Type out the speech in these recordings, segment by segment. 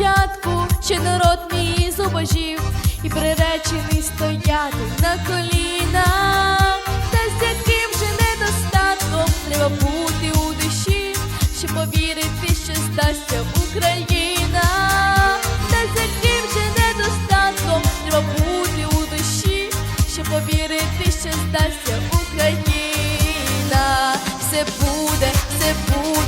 початку, ще народ мій зубожів, і приречений стояти на колінах, та з яким же недостатком треба бути у душі, щоб повірити, що здасться Україна, та з яким же недостатком треба бути у душі, щоб повірити, що здасться Україна, все буде, все буде,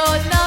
no.